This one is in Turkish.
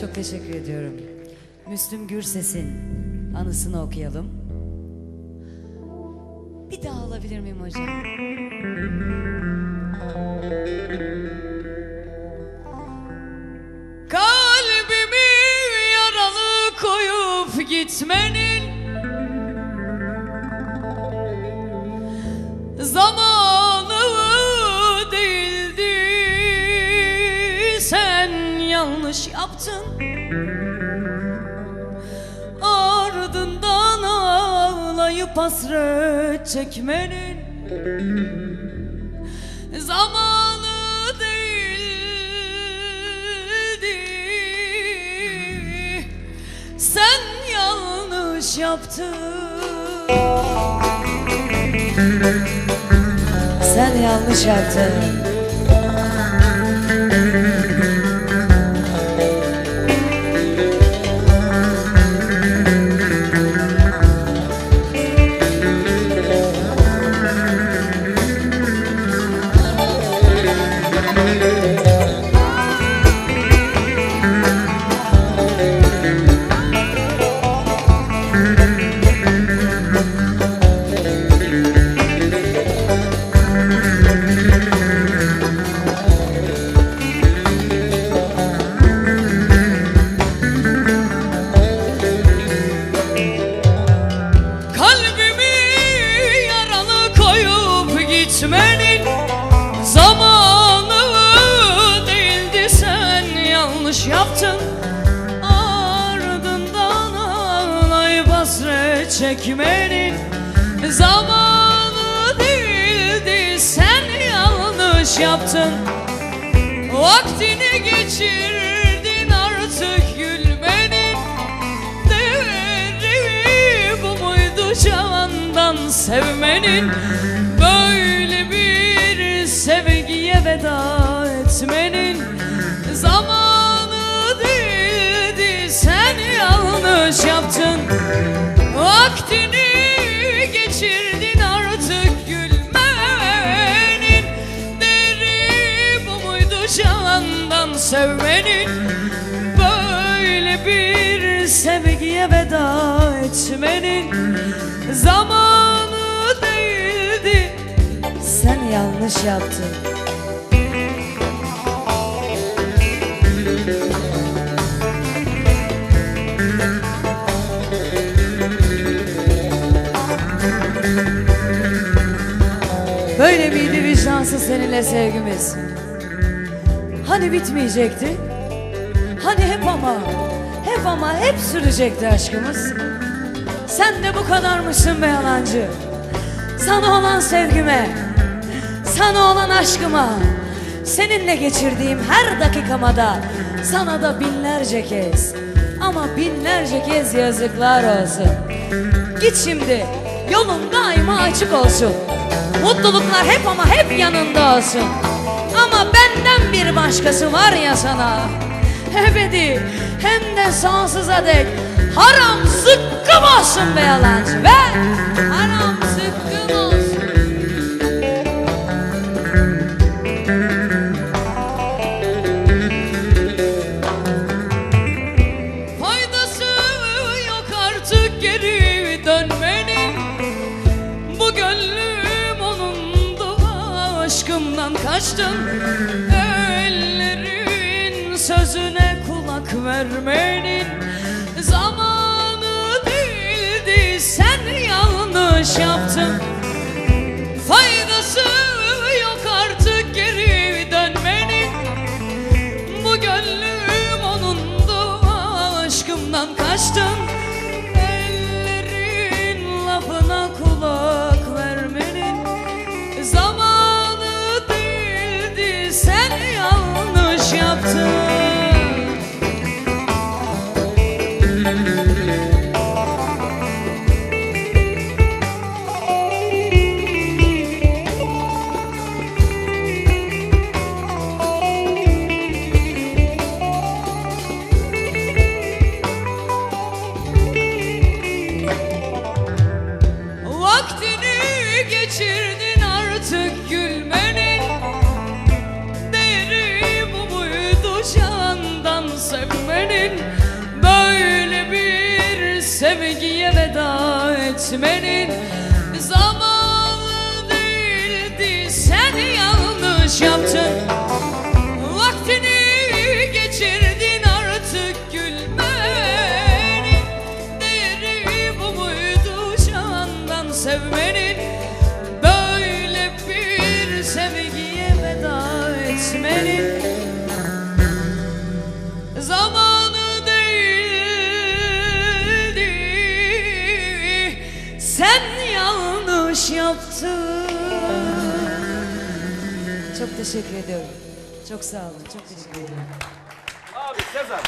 Çok teşekkür ediyorum. Müslüm Gürses'in anısını okuyalım. Bir daha alabilir miyim hocam? Kalbimi yaralı koyup gitmenin Zamanı değildi Sen yanlış yaptın. Ardından ağlayıp hasret çekmenin Zamanı değildi. Sen yanlış yaptın. Sen yanlış yaptın yanlış yaptın. Ardından ağlayıp hasret çekmenin zamanı değildi sen yanlış yaptın. Vaktini geçirdin artık gülmenin Değeri bu muydu candan sevmenin Böyle bir sevgiye veda etmenin değildi sen yanlış yaptın. Vaktini geçirdin artık gülmenin. Değeri bu muydu candan sevmenin? Böyle bir sevgiye veda etmenin. Zamanı değildi Sen yanlış yaptın Böyle miydi vicdansız seninle sevgimiz? Hani bitmeyecekti? Hani hep ama, hep ama hep sürecekti aşkımız? Sen de bu kadarmışsın be yalancı. Sana olan sevgime, sana olan aşkıma, seninle geçirdiğim her dakikama da sana da binlerce kez ama binlerce kez yazıklar olsun. Git şimdi, yolun daima açık olsun. Mutluluklar hep ama hep yanında olsun. Ama benden bir başkası var ya sana. Ebedi hem de sonsuza dek haram zıkkım olsun be yalancı ve haram kaçtın Ellerin sözüne kulak vermenin Zamanı değildi sen yanlış yaptın Faydası yok artık geri dönmenin bu gönlüm onundu aşkımdan kaçtın geçirdin artık gülmenin Değeri bu muydu candan sevmenin. Böyle bir sevgiye veda etmenin. Zamanı değildi sen yanlış yaptın. Veda etmenin Zamanı değildi Sen yanlış yaptın Çok teşekkür ediyorum. Çok sağ olun. Çok teşekkür ederim. Abi Sezer.